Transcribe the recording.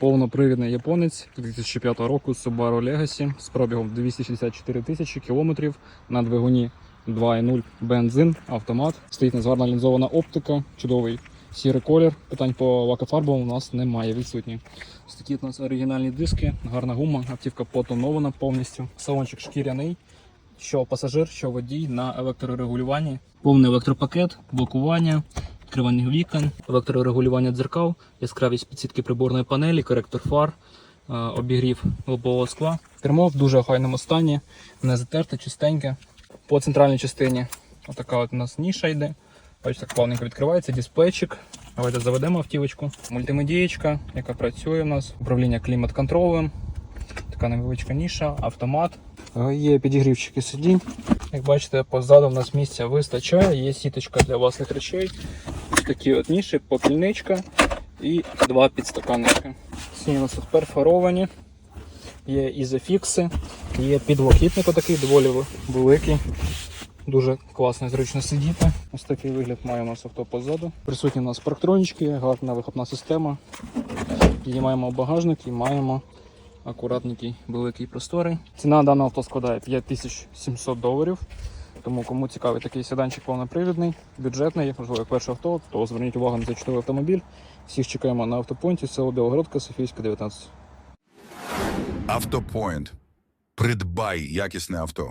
Повнопривідний японець 2005 року Subaru Legacy з пробігом 264 тисячі кілометрів на двигуні 2.0 бензин, автомат. Стоїть незварна лінзована оптика, чудовий сірий колір. Питань по лакофарбам у нас немає, відсутні. Ось у нас оригінальні диски, гарна гума, автівка потонована повністю. Салончик шкіряний, що пасажир, що водій на електрорегулюванні. Повний електропакет, блокування, відкривання вікон, електрорегулювання дзеркал, яскравість підсвітки приборної панелі, коректор фар, е, обігрів лобового скла. Кермо в дуже охайному стані, не затерте, чистеньке. По центральній частині отака от у нас ніша йде. Бачите, так плавненько відкривається, дисплейчик. Давайте заведемо автівочку. Мультимедієчка, яка працює у нас, управління клімат-контролем. Така невеличка ніша, автомат. Е, Є підігрівчики сидінь. Як бачите, позаду в нас місця вистачає, є сіточка для власних речей. Такі от ніші, попільничка і два підстаканнички. Всі у нас перфоровані, є ізофікси, є підлокітник отакий доволі великий. Дуже класно і зручно сидіти. Ось такий вигляд має у нас авто позаду. Присутні у нас парктронічки, гарна вихопна система. Піднімаємо багажник і маємо акуратненький великий просторий. Ціна даного авто складає 5700 доларів. Тому кому цікавий такий седанчик повнопривідний, бюджетний, можливо, як перше авто, то зверніть увагу на цей чудовий автомобіль. Всіх чекаємо на автопонті, село Білогородка, Софійська, 19. Автопоінт. Придбай якісне авто.